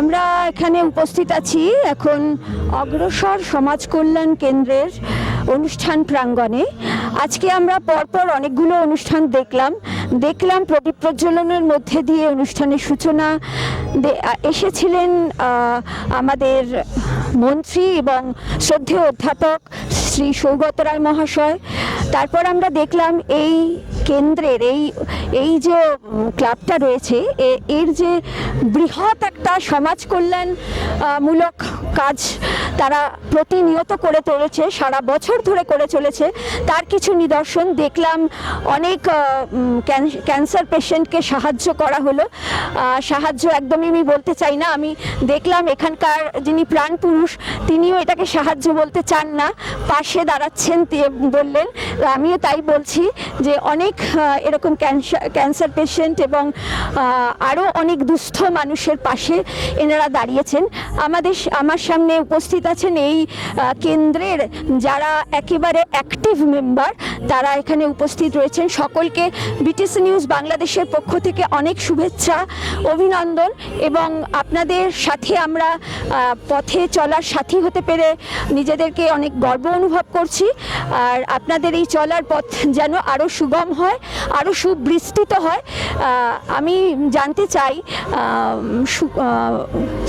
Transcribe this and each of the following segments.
আমরা এখানে উপস্থিত আছি এখন অগ্রসর সমাজ কল্যাণ কেন্দ্রের অনুষ্ঠান প্রাঙ্গণে। আজকে আমরা পরপর অনেকগুলো অনুষ্ঠান দেখলাম। দেখলাম প্রদীপ প্রজ্বলনের মধ্যে দিয়ে অনুষ্ঠানের সূচনা। এসেছিলেন আমাদের মন্ত্রী এবং শ্রদ্ধেয় অধ্যাপক শ্রী সৌগত রায় মহাশয়। তারপর আমরা দেখলাম এই কেন্দ্রের, এই এই যে ক্লাবটা রয়েছে এর যে বৃহৎ একটা সমাজ কল্যাণ মূলক কাজ তারা প্রতিনিয়ত করে চলেছে, সারা বছর ধরে করে চলেছে, তার কিছু নিদর্শন দেখলাম, অনেক ক্যান্সার পেশেন্টকে সাহায্য করা হলো সাহায্য একদমই আমি বলতে চাই না, আমি দেখলাম এখানকার যিনি প্রাণ পুরুষ তিনিও এটাকে সাহায্য বলতে চান না, পাশে দাঁড়াচ্ছেন বললেন আমিও তাই বলছি যে অনেক এরকম ক্যান্সার ক্যান্সার পেশেন্ট এবং আরও অনেক দুস্থ মানুষের পাশে এনারা দাঁড়িয়েছেন। আমাদের আমার সামনে উপস্থিত আছেন এই কেন্দ্রের যারা একেবারে অ্যাক্টিভ মেম্বার তারা এখানে উপস্থিত রয়েছেন। সকলকে বিটিসি নিউজ বাংলাদেশের পক্ষ থেকে অনেক শুভেচ্ছা, অভিনন্দন এবং আপনাদের সাথে আমরা পথে চলার সাথী হতে পেরে নিজেদেরকে অনেক গর্ব অনুভব করছি। আর আপনাদের এই চলার পথ যেন আরও সুগম হয় আরও সুবিস্তৃত হয়। আমি জানতে চাই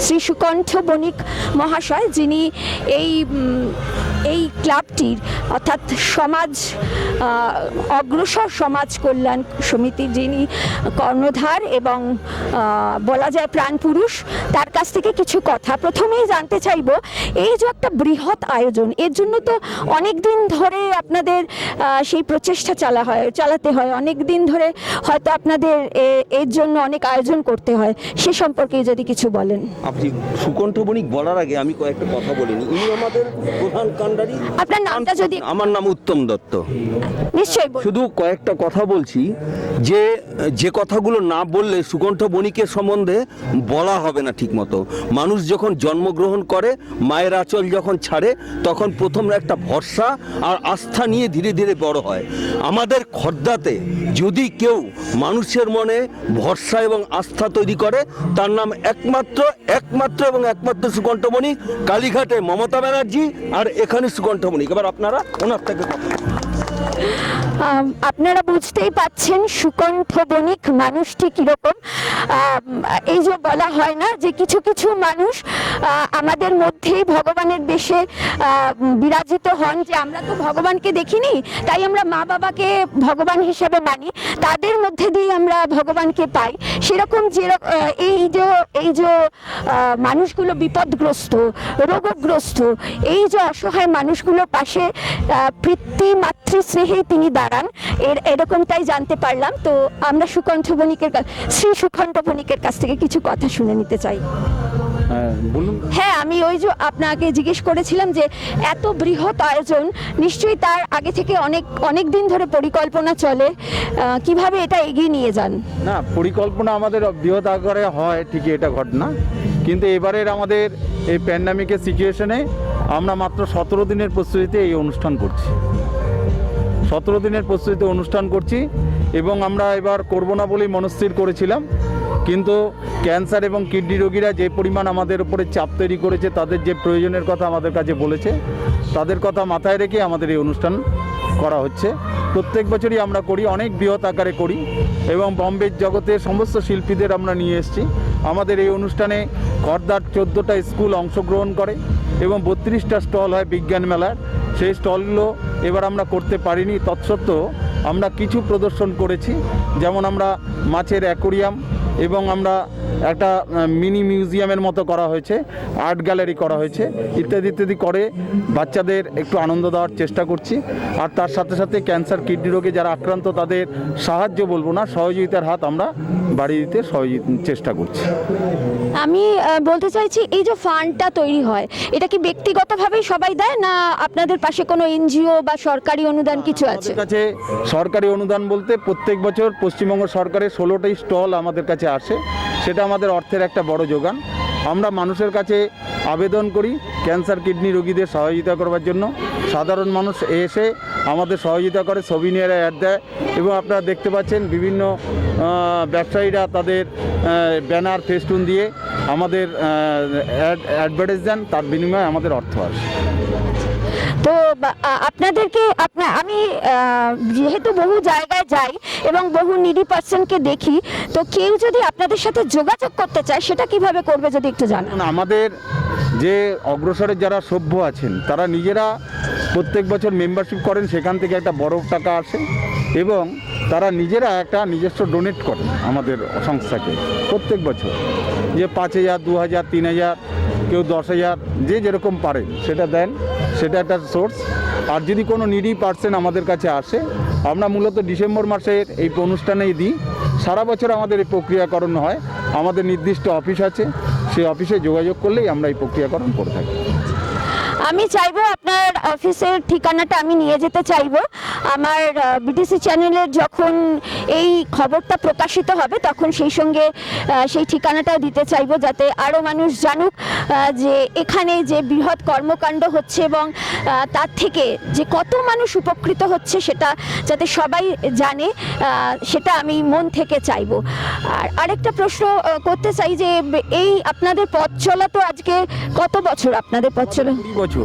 শ্রী সুকণ্ঠ বণিক মহাশয়, যিনি এই এই ক্লাবটির, অর্থাৎ সমাজ অগ্রসর সমাজ কল্যাণ সমিতি যিনি কর্ণধার এবং বলা যায় প্রাণপুরুষ তার কাছ থেকে কিছু কথা। প্রথমেই জানতে চাইব, এই যে একটা বৃহৎ আয়োজন, এর জন্য তো অনেক দিন ধরে আপনাদের সেই প্রচেষ্টা চালা হয় চালাতে হয়। অনেক দিন ধরে হয়তো আপনাদের এর জন্য অনেক আয়োজন করতে হয়। সে সম্পর্কে যদি কিছু বলেন। আপনি সুকণ্ঠ বণিক বলার আগে আমি কয়েকটা কথা বলিনি ইনি আমাদের প্রধান কাণ্ডারি। আপনার নামটা যদি আমার নাম উত্তম দত্ত। নিশ্চয়ই। শুধু কয়েকটা কথা বলছি। যে যে কথাগুলো না বললে সুকণ্ঠ বণিকের সম্বন্ধে বলা হবে না ঠিকমতো। মানুষ যখন জন্মগ্রহণ করে মায়ের আচল যখন ছাড়ে তখন প্রথম একটা ভরসা আর আস্থা নিয়ে ধীরে ধীরে ধীরে বড় হয়। আমাদের খর্দাতে যদি কেউ মানুষের মনে ভরসা এবং আস্থা তৈরি করে, তার নাম একমাত্র একমাত্র এবং একমাত্র সুকণ্ঠমণি কালীঘাটে মমতা ব্যানার্জি আর এখানে সুকণ্ঠমণি। এবার আপনারা ওনার থেকে কথা আপনারা বুঝতেই পাচ্ছেন সুকণ্ঠ বণিক মানুষটি কীরকম এই যে বলা হয় না যে কিছু কিছু মানুষ আমাদের মধ্যেই ভগবানের বেশে বিরাজিত হন যে আমরা তো ভগবানকে দেখিনি, তাই আমরা মা বাবাকে ভগবান হিসেবে মানি। তাদের মধ্যে দিয়ে আমরা ভগবানকে পাই। সেরকম যে এই যে এই যে মানুষগুলো বিপদগ্রস্ত, রোগগ্রস্ত, এই যে অসহায় মানুষগুলো পাশে পিতৃ মাতৃস্নেহে তিনি দাঁড়ান। এর এরকমটাই জানতে পারলাম। তো আমরা সুকণ্ঠ বণিকের শ্রী সুকণ্ঠ বণিকের কাছ থেকে কিছু কথা শুনে নিতে চাই। হ্যাঁ হ্যাঁ আমি ওই যে আপনাকে জিজ্ঞেস করেছিলাম যে এত বৃহৎ আয়োজন নিশ্চয়ই তার আগে থেকে অনেক অনেক দিন ধরে পরিকল্পনা চলে। কীভাবে এটা এগিয়ে নিয়ে যান? না পরিকল্পনা আমাদের বৃহৎ আকারে হয় ঠিকই এটা ঘটনা। কিন্তু এবারের আমাদের এই প্যান্ডামিকের সিচুয়েশনে আমরা মাত্র সতেরো দিনের প্রস্তুতিতে এই অনুষ্ঠান করছি। সতেরো দিনের প্রস্তুতিতে অনুষ্ঠান করছি এবং আমরা এবার করব না বলেই মনস্থির করেছিলাম। কিন্তু ক্যান্সার এবং কিডনি রোগীরা যে পরিমাণ আমাদের উপরে চাপ তৈরি করেছে, তাদের যে প্রয়োজনের কথা আমাদের কাছে বলেছে, তাদের কথা মাথায় রেখে আমাদের এই অনুষ্ঠান করা হচ্ছে। প্রত্যেক বছরই আমরা করি, অনেক বৃহৎ আকারে করি এবং বম্বের জগতের সমস্ত শিল্পীদের আমরা নিয়ে এসেছি। আমাদের এই অনুষ্ঠানে খর্দার চোদ্দোটা স্কুল অংশগ্রহণ করে এবং বত্রিশটা স্টল হয় বিজ্ঞান মেলার। সেই স্টলগুলো এবার আমরা করতে পারিনি। তৎসত্ত্বেও আমরা কিছু প্রদর্শন করেছি। যেমন আমরা মাছের অ্যাকোরিয়াম এবং আমরা একটা মিনি মিউজিয়ামের মতো করা হয়েছে, আর্ট গ্যালারি করা হয়েছে। ইত্যাদি ইত্যাদি করে বাচ্চাদের একটু আনন্দ দেওয়ার চেষ্টা করছি। আর তার সাথে সাথে ক্যান্সার, কিডনি রোগে যারা আক্রান্ত তাদের সাহায্য বলব না, সহযোগিতার হাত আমরা বাড়িয়ে দিতে চেষ্টা করছি। আমি বলতে চাইছি এই যে ফান্ডটা তৈরি হয় এটা কি ব্যক্তিগতভাবেই সবাই দেয় না আপনাদের পাশে কোনো এনজিও বা সরকারি অনুদান কিছু আছে? কাছে সরকারি অনুদান বলতে প্রত্যেক বছর পশ্চিমবঙ্গ সরকারের ষোলোটাই স্টল আমাদের কাছে আসে সেটা আমাদের অর্থের একটা বড় যোগান। আমরা মানুষের কাছে আবেদন করি ক্যান্সার কিডনি রোগীদের সহযোগিতা করবার জন্য। সাধারণ মানুষ এসে আমাদের সহযোগিতা করে সবিনিয়ারা অ্যাড দেয় এবং আপনারা দেখতে পাচ্ছেন বিভিন্ন ব্যবসায়ীরা তাদের ব্যানার ফেস্টুন দিয়ে আমাদের অ্যাডভার্টাইজ দেন। তার বিনিময়ে আমাদের অর্থ আসে। তো আপনাদেরকে আপনা আমি যেহেতু বহু জায়গায় যাই এবং বহু নিডি পার্সনকে দেখি তো কেউ যদি আপনাদের সাথে যোগাযোগ করতে চায় সেটা কীভাবে করবে যদি একটু জানান? আমাদের যে অগ্রসরের যারা সভ্য আছেন তারা নিজেরা প্রত্যেক বছর মেম্বারশিপ করেন, সেখান থেকে একটা বড় টাকা আসে এবং তারা নিজেরা একটা নিজস্ব ডোনেট করেন আমাদের সংস্থাকে প্রত্যেক বছর। যে পাঁচ হাজার, দু হাজার, তিন হাজার, কেউ দশ হাজার, যে যেরকম পারে সেটা দেন, সেটা একটা সোর্স আর যদি কোনো নিডি পার্সেন আমাদের কাছে আসে, আমরা মূলত ডিসেম্বর মাসের এই অনুষ্ঠানেই দিই। সারা বছর আমাদের এই প্রক্রিয়াকরণ হয়। আমাদের নির্দিষ্ট অফিস আছে, সেই অফিসে যোগাযোগ করলেই আমরা এই প্রক্রিয়াকরণ করে থাকি। আমি চাইব আপনার অফিসের ঠিকানাটা আমি নিয়ে যেতে চাইব। আমার বিটিসি চ্যানেলের যখন এই খবরটা প্রকাশিত হবে তখন সেই সঙ্গে সেই ঠিকানাটাও দিতে চাইব যাতে আরও মানুষ জানুক যে এখানে যে বৃহৎ কর্মকাণ্ড হচ্ছে এবং তার থেকে যে কত মানুষ উপকৃত হচ্ছে সেটা যাতে সবাই জানে সেটা আমি মন থেকে চাইব। আর আরেকটা প্রশ্ন করতে চাই যে এই আপনাদের পথ চলা তো আজকে কত বছর আপনাদের পথ চলা? কুড়ি বছর।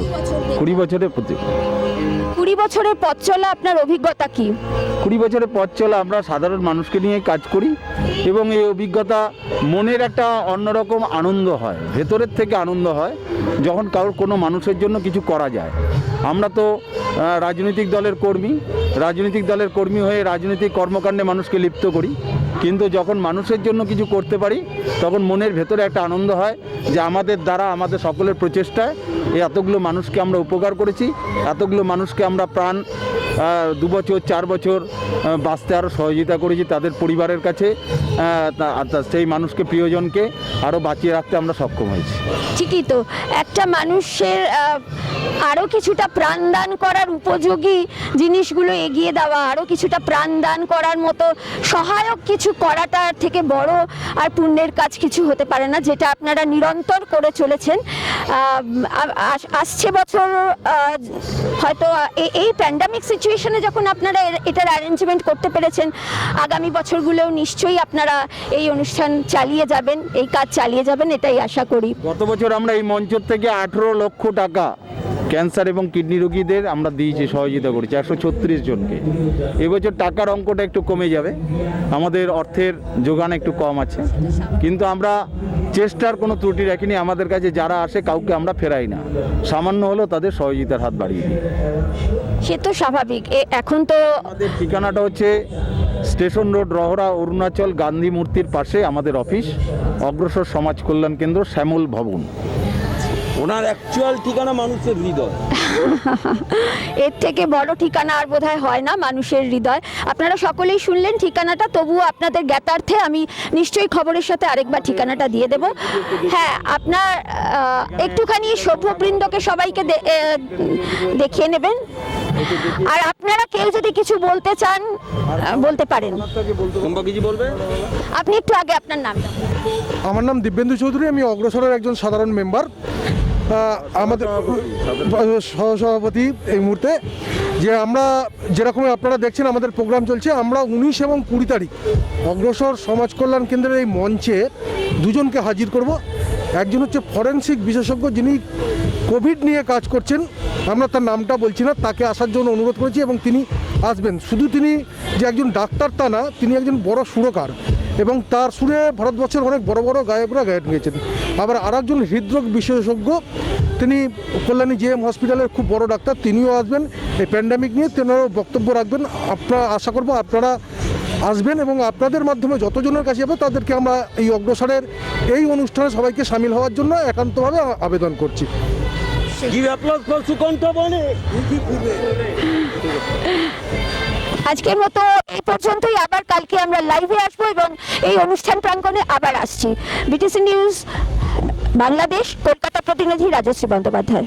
কুড়ি বছরের কুড়ি বছরের পথ চলা আপনার অভিজ্ঞতা কি? কুড়ি বছরের পথ চলা আমরা সাধারণ মানুষকে নিয়ে কাজ করি এবং এই অভিজ্ঞতা মনের একটা অন্যরকম আনন্দ হয়, ভেতরের থেকে আনন্দ হয় যখন কারোর কোনো মানুষের জন্য কিছু করা যায়। আমরা তো রাজনৈতিক দলের কর্মী, রাজনৈতিক দলের কর্মী হয়ে রাজনৈতিক কর্মকাণ্ডে মানুষকে লিপ্ত করি। কিন্তু যখন মানুষের জন্য কিছু করতে পারি, তখন মনের ভেতরে একটা আনন্দ হয় যে আমাদের দ্বারা, আমাদের সকলের প্রচেষ্টায় এই এতগুলো মানুষকে আমরা উপকার করেছি, এতগুলো মানুষকে আমরা প্রাণ দু বছর চার বছর বাঁচতে আরও সহযোগিতা করেছি তাদের পরিবারের কাছে সেই মানুষকে, প্রিয়জনকে আরও বাঁচিয়ে রাখতে আমরা সক্ষম হয়েছি। ঠিকই তো। একটা মানুষের আরও আরও কিছুটা প্রাণদান করার উপযোগী জিনিসগুলো এগিয়ে দেওয়া আরও কিছুটা প্রাণদান করার মতো সহায়ক কিছু করাটার থেকে বড় আর পুণ্যের কাজ কিছু হতে পারে না, যেটা আপনারা নিরন্তর করে চলেছেন। আসছে বছর হয়তো এই প্যান্ডামিক সিচুয়েশনে যখন আপনারা এটার অ্যারেঞ্জমেন্ট করতে পেরেছেন, আগামী বছরগুলোও নিশ্চয়ই আপনারা এই অনুষ্ঠান চালিয়ে যাবেন, এই কাজ চালিয়ে যাবেন, এটাই আশা করি। গত বছর আমরা এই মঞ্চ থেকে আঠেরো লক্ষ টাকা ক্যান্সার এবং কিডনি রোগীদের আমরা দিয়েছি সহযোগিতা করেছি একশো ছত্রিশ জনকে। এবছর টাকার অঙ্কটা একটু কমে যাবে আমাদের অর্থের যোগান একটু কম আছে। কিন্তু আমরা চেষ্টার কোনো ত্রুটি রাখিনি আমাদের কাছে যারা আসে কাউকে আমরা ফেরাই না। সামান্য হলেও তাদের সহযোগিতার হাত বাড়িয়ে দিই। সে তো স্বাভাবিক। এখন তো আমাদের ঠিকানাটা হচ্ছে স্টেশন রোড রহরা অরুণাচল গান্ধী মূর্তির পাশে আমাদের অফিস অগ্রসর সমাজ কল্যাণ কেন্দ্র শ্যামল ভবন। ওনার অ্যাকচুয়াল ঠিকানা মানুষের হৃদয়। এর থেকে বড় ঠিকানা আর বোধহয় হয় না মানুষের হৃদয়। আপনারা সকলেই শুনলেন ঠিকানাটা তবুও আপনাদের জ্ঞাতার্থে আমি নিশ্চয়ই খবরের সাথে আরেকবার ঠিকানাটা দিয়ে দেব। হ্যাঁ আপনার একটুখানি সভ্যবৃন্দকে সবাইকে দেখিয়ে নেবেন। আর আপনারা কেউ যদি কিছু বলতে চান বলতে পারেন। আপনি একটু আগে আপনার নামটা আমার নাম দিব্যেন্দু চৌধুরী আমি অগ্রসরের একজন সাধারণ মেম্বার। আমাদের সহসভাপতি এই মুহূর্তে। যে আমরা যেরকম আপনারা দেখছেন, আমাদের প্রোগ্রাম চলছে। আমরা উনিশ এবং কুড়ি তারিখ অগ্রসর সমাজ কল্যাণ কেন্দ্রের এই মঞ্চে দুজনকে হাজির করব। একজন হচ্ছে ফরেনসিক বিশেষজ্ঞ যিনি কোভিড নিয়ে কাজ করছেন। আমরা তার নামটা বলছি না, তাকে আসার জন্য অনুরোধ করেছি এবং তিনি আসবেন। শুধু তিনি যে একজন ডাক্তার তা না, তিনি একজন বড় সুরকার। এবং তার সুরে ভারতবর্ষের অনেক বড় বড় গায়করা গায়ন গেয়েছেন আবার আর একজন হৃদরোগ বিশেষজ্ঞ তিনি কল্যাণী জিএম হসপিটালের খুব বড় ডাক্তার তিনিও আসবেন। এই প্যান্ডামিক নিয়ে তেনারও বক্তব্য রাখবেন। আপনারা আশা করব আপনারা আসবেন এবং আপনাদের মাধ্যমে যতজনের কাছে যাবে তাদেরকে আমরা এই অগ্রসরের এই অনুষ্ঠানে সবাইকে সামিল হওয়ার জন্য একান্তভাবে আবেদন করছি। Give applause for বনে আজকের মতো এই পর্যন্তই। আবার কালকে আমরা লাইভে আসব এবং এই অনুষ্ঠান প্রাঙ্গণে আবার আসছি। বিটিসি নিউজ বাংলাদেশ, কলকাতা প্রতিনিধি রাজশ্রী বন্দ্যোপাধ্যায়।